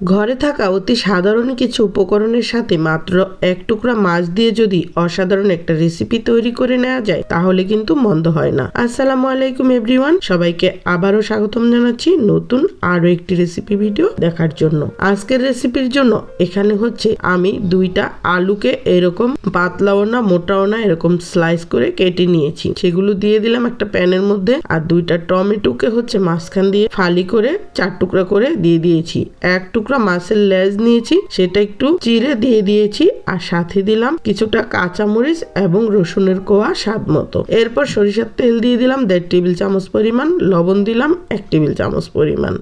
ঘরে থাকা অতি সাধারণ কিছু উপকরণের সাথে মাত্র এক টুকরা মাছ দিয়ে যদি অসাধারণ একটা রেসিপি তৈরি করে নেওয়া যায়, তাহলে কিন্তু মন্দ হয় না। আসসালামু আলাইকুম এভরিওয়ান, সবাইকে আবারও স্বাগতম জানাচ্ছি নতুন আরও একটি রেসিপি ভিডিও দেখার জন্য। আজকের রেসিপির জন্য এখানে হচ্ছে আমি দুইটা আলুকে এরকম পাতলাও না, মোটাও না, এরকম স্লাইস করে কেটে নিয়েছি। সেগুলো দিয়ে দিলাম একটা প্যানের মধ্যে আর দুইটা টমেটোকে হচ্ছে মাঝখান দিয়ে ফালি করে চার টুকরা করে দিয়ে দিয়েছি। এক টুকরা মাছের লেজ নিয়েছি, সেটা একটু চিরে দিয়ে দিয়েছি আর সাথে দিলাম কিছুটা কাঁচামরিচ এবং রসুনের কোয়া স্বাদ মতো। এরপর সরিষার তেল দিয়ে দিলাম দেড় টেবিল চামচ পরিমাণ, লবণ দিলাম এক টেবিল চামচ পরিমাণ।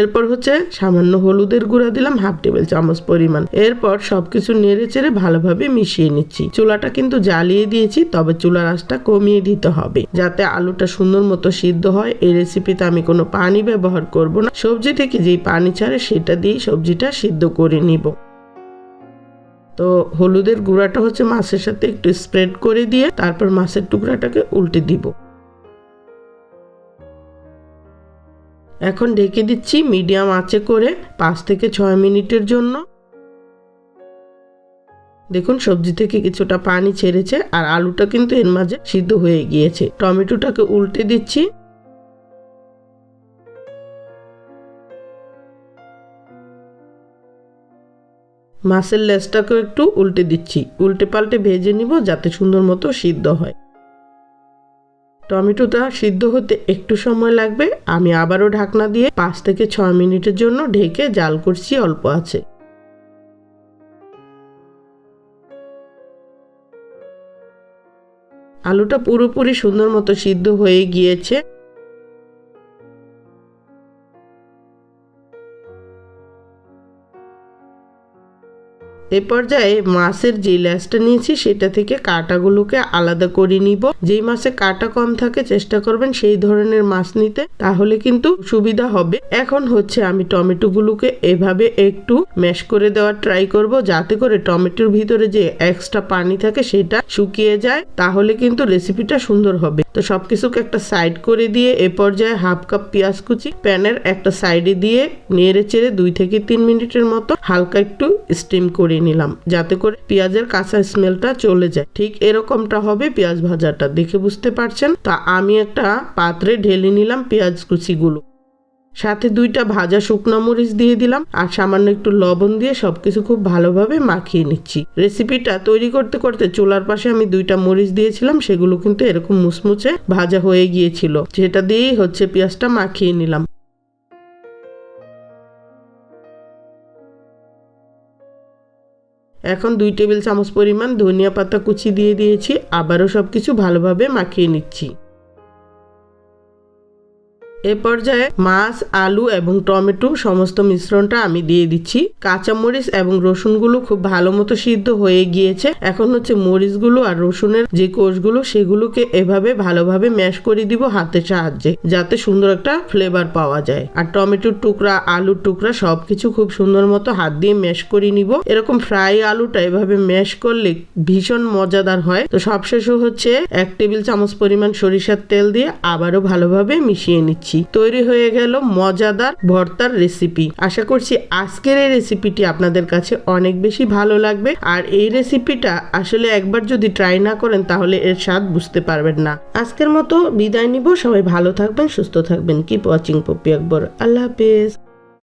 এরপর হচ্ছে সামান্য হলুদের গুঁড়া দিলাম হাফ টেবিল চামচ পরিমাণ। এরপর সবকিছু নেড়ে চেড়ে ভালোভাবে মিশিয়ে নিচ্ছি। চুলাটা কিন্তু জ্বালিয়ে দিয়েছি, তবে চুলার আঁচটা কমিয়ে দিতে হবে, যাতে আলুটা সুন্দর মতো সিদ্ধ হয়। এই রেসিপিতে আমি কোনো পানি ব্যবহার করব না। সবজি থেকে যেই পানি ছাড়ে, সেটা দিয়ে সবজিটা সিদ্ধ করে নিব। তো হলুদের গুঁড়াটা হচ্ছে মাছের সাথে একটু স্প্রেড করে দিয়ে, তারপর মাছের টুকরাটাকে উল্টে দিব। এখন ঢেকে দিচ্ছি মিডিয়াম আঁচে করে পাঁচ থেকে ছয় মিনিটের জন্য। দেখুন, সবজি থেকে কিছুটা পানি ছেড়েছে আর আলুটা কিন্তু এর মাঝে সিদ্ধ হয়ে গিয়েছে। টমেটোটাকে উল্টে দিচ্ছি। মাছের লেজটাকেও একটু উল্টে দিচ্ছি। উল্টে পাল্টে ভেজে নিব যাতে সুন্দর মতো সিদ্ধ হয়। টমেটোটা সিদ্ধ হতে একটু সময় লাগবে। আমি আবারও ঢাকনা দিয়ে পাঁচ থেকে ছয় মিনিটের জন্য ঢেকে জাল করছি অল্প আছে। আলুটা পুরোপুরি সুন্দর মতো সিদ্ধ হয়ে গিয়েছে। এ পর্যায়ে মাছের যে ল্যাসটা নিয়েছি, সেটা থেকে কাঁটাগুলোকে আলাদা করে নিব। যেই মাছে কাঁটা কম থাকে, চেষ্টা করবেন সেই ধরনের মাছ নিতে, তাহলে কিন্তু সুবিধা হবে। এখন হচ্ছে আমি টমেটোগুলোকে এভাবে একটু ম্যাশ করে দেওয়ার ট্রাই করব, যাতে করে টমেটোর ভিতরে যে এক্সট্রা পানি থাকে, সেটা শুকিয়ে যায়। তাহলে কিন্তু রেসিপিটা সুন্দর হবে। তো সব কিছুকে একটা সাইড করে দিয়ে এ পর্যায়ে হাফ কাপ পেঁয়াজ কুচি, প্যানের একটা সাইডে দিয়ে নেড়ে চেড়ে দুই থেকে তিন মিনিটের মতো হালকা একটু স্টিম করে নিলাম, যাতে করে পেঁয়াজের কাঁচা স্মেলটা চলে যায়। ঠিক এরকমটা হবে পেঁয়াজ ভাজাটা, দেখে বুঝতে পারছেন? তা আমি একটা পাত্রে ঢেলে নিলাম পেঁয়াজ কুচিগুলো। সাথে দুইটা ভাজা শুকনো মরিচ দিয়ে দিলাম আর সামান্য একটু লবণ দিয়ে সবকিছু খুব ভালোভাবে মাখিয়ে নিচ্ছি। রেসিপিটা তৈরি করতে করতে চুলার পাশে আমি দুইটা মরিচ দিয়েছিলাম, সেগুলো কিন্তু এরকম মুচমুচে ভাজা হয়ে গিয়েছিল, যেটা দিয়েই হচ্ছে পেঁয়াজটা মাখিয়ে নিলাম। এখন দুই টেবিল চামচ পরিমাণ ধনিয়া পাতা কুচি দিয়ে দিয়েছি, আবারও সব কিছু ভালোভাবে মাখিয়ে নিচ্ছি। এ পর্যায়ে মাছ, আলু এবং টমেটো সমস্ত মিশ্রণটা আমি দিয়ে দিচ্ছি। কাঁচামরিচ এবং রসুনগুলো খুব ভালো মতো সিদ্ধ হয়ে গিয়েছে। এখন হচ্ছে মরিচগুলো আর রসুনের যে কোষগুলো, সেগুলোকে এভাবে ভালোভাবে ম্যাশ করে দিব হাতের সাহায্যে, যাতে সুন্দর একটা ফ্লেভার পাওয়া যায়। আর টমেটোর টুকরা, আলুর টুকরা সবকিছু খুব সুন্দর মতো হাত দিয়ে ম্যাশ করে নিব। এরকম ফ্রাই আলুটা এভাবে ম্যাশ করলে ভীষণ মজাদার হয়। তো সবশেষে হচ্ছে এক টেবিল চামচ পরিমাণ সরিষার তেল দিয়ে আবারও ভালোভাবে মিশিয়ে নিচ্ছি। তৈরি হয়ে গেল মজাদার ভর্তার রেসিপি আশা করছি আজকের এই রেসিপিটি আপনাদের কাছে অনেক বেশি ভালো লাগবে। আর এই রেসিপিটা আসলে একবার যদি ট্রাই না করেন, তাহলে এর স্বাদ বুঝতে পারবেন না। আজকের মতো বিদায় নিব। সবাই ভালো থাকবেন, সুস্থ থাকবেন। কিপ ওয়াচিং পপি আকবর আল্লাহ হাফেজ।